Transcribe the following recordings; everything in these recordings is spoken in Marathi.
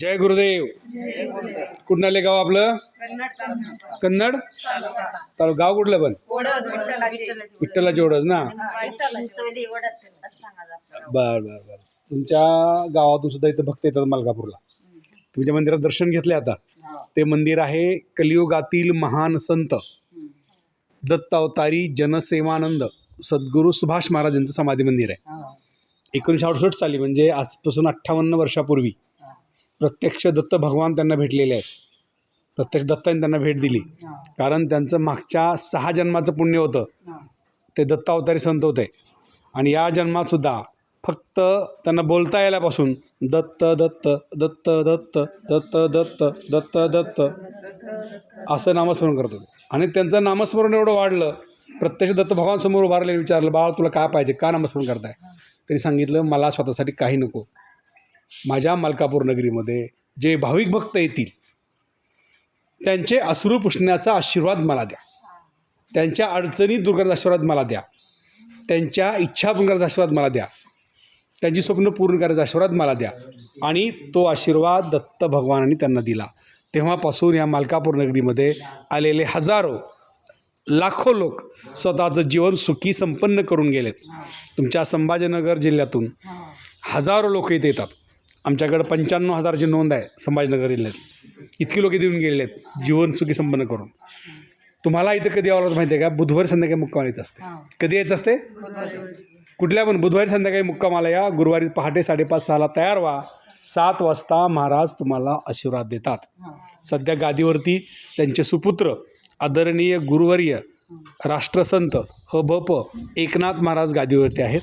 जय गुरुदेव. कुठून आले गाव आपलं? कन्नड? गाव कुठलं पण? विठ्ठला जेवढंच ना? बर बर बर. तुमच्या गावातून सुद्धा इथं भक्त येतात मलकापूरला. तुमच्या मंदिरात दर्शन घेतले आता. ते मंदिर आहे कलियुगातील महान संत. दत्तावतारी जनसेवानंद. सद्गुरू सुभाष महाराजांचं समाधी मंदिर आहे. एकोणीसशे अडुसष्ट साली म्हणजे आजपासून अठ्ठावन्न वर्षापूर्वी प्रत्यक्ष दत्त भगवान त्यांना भेटलेले आहेत. प्रत्यक्ष दत्ताने त्यांना भेट दिली. कारण त्यांचं मागच्या सहा जन्माचं पुण्य होतं. ते दत्त अवतारी संत होते. आणि या जन्मात सुद्धा फक्त त्यांना बोलता यायल्यापासून दत्त दत्त दत्त दत्त दत्त दत्त दत्त दत्त असं नामस्मरण करत होते. आणि त्यांचं नामस्मरण एवढं वाढलं प्रत्यक्ष दत्त भगवानसमोर उभारले विचारलं बाळा तुला काय पाहिजे? का नामस्मरण करताय? त्यांनी सांगितलं मला स्वतःसाठी काही नको. माझ्या मलकापूर नगरीमध्ये जे भाविक भक्त येतील त्यांचे अश्रू पुसण्याचा आशीर्वाद मला द्या. त्यांच्या अडचणी दूर आशीर्वाद मला द्या. त्यांच्या इच्छा करण्याचा आशीर्वाद मला द्या. त्यांची स्वप्न पूर्ण करायचा आशीर्वाद मला द्या. आणि तो आशीर्वाद दत्त भगवानांनी त्यांना दिला. तेव्हापासून या मालकापूर नगरीमध्ये आलेले हजारो लाखो लोक स्वतःचं जीवन सुखी संपन्न करून गेलेत. तुमच्या संभाजीनगर जिल्ह्यातून हजारो लोक इथे येतात. आमच्याकडं पंच्याण्णव हजारची नोंद आहे संभाजीनगर जिल्ह्यात. इतकी लोक येऊन गेलेले आहेत जीवन सुखी संपन्न करून. तुम्हाला इथं कधी यावं लागतं माहिती आहे का? बुधवारी संध्याकाळी मुक्काम येत असते. कधी यायचं असते? कुठल्या पण बुधवारी संध्याकाळी मुक्कामाला या गुरुवारी पहाटे साडेपाच सहाला तयार व्हा. सात वाजता महाराज तुम्हाला आशीर्वाद देतात. सध्या गादीवरती त्यांचे सुपुत्र आदरणीय गुरुवर्य राष्ट्रसंत ह भ प एकनाथ महाराज गादीवरती आहेत.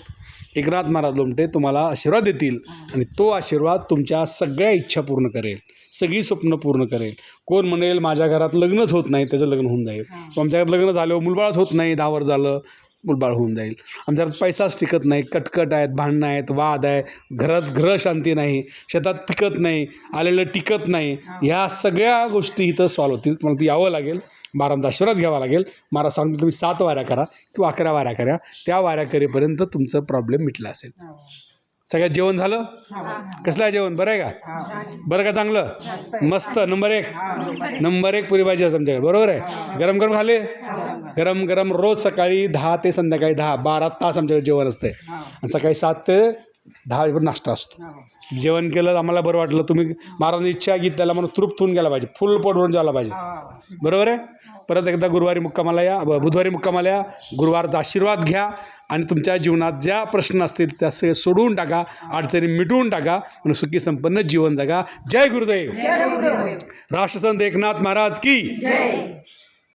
एकनाथ महाराज लोमटे तुम्हाला आशीर्वाद देतील आणि तो आशीर्वाद तुमच्या सगळ्या इच्छा पूर्ण करेल. सगळी स्वप्न पूर्ण करेल. कोण म्हणेल माझ्या घरात लग्नच होत नाही त्याचं लग्न होऊन जाईल. आमच्या घरात लग्न झालं मुलबाळच होत नाही दहा वर्ष झालं. मुलबाळ होऊन जाईल. आमच्या पैसाच टिकत नाही कटकट आहेत भांडणं आहेत वाद आहे घरात ग्रह शांती नाही शेतात पिकत नाही आलेलं टिकत नाही ह्या सगळ्या गोष्टी इथं सॉल्व्ह होतील. तुम्हाला ती यावं लागेल. महाराजांचा आशीर्वाद घ्यावा लागेल. मला सांगतो तुम्ही सात वाऱ्या करा किंवा अकरा वाऱ्या करा. त्या वाऱ्या करेपर्यंत तुमचं प्रॉब्लेम मिटला असेल. हो. सगळ्यात जेवण झालं? कसलं आहे जेवण? बरं आहे का? बरं का चांगलं? मस्त. नंबर एक. नंबर एक पुरी भाजी असते आमच्याकडे. बरोबर आहे? गरम गरम खाले गरम गरम रोज सकाळी दहा ते संध्याकाळी दहा बारा तास आमच्याकडे जेवण असते. आणि सकाळी सात ते दहा वाजेपर्यंत नाश्ता असतो. जेवण केलं आम्हाला बरं वाटलं तुम्ही महाराजांनी इच्छा की त्याला म्हणून तृप्त होऊन गेला पाहिजे फुल पोट भरून जेवायला पाहिजे. बरोबर आहे? परत एकदा गुरुवारी मुक्कामाला या बुधवारी मुक्कामाला या गुरुवारचा आशीर्वाद घ्या आणि तुमच्या जीवनात ज्या प्रश्न असतील त्या सगळे सोडवून टाका अडचणी मिटवून टाका आणि सुखी संपन्न जीवन जगा. जय गुरुदेव. राष्ट्रसंत एकनाथ महाराज की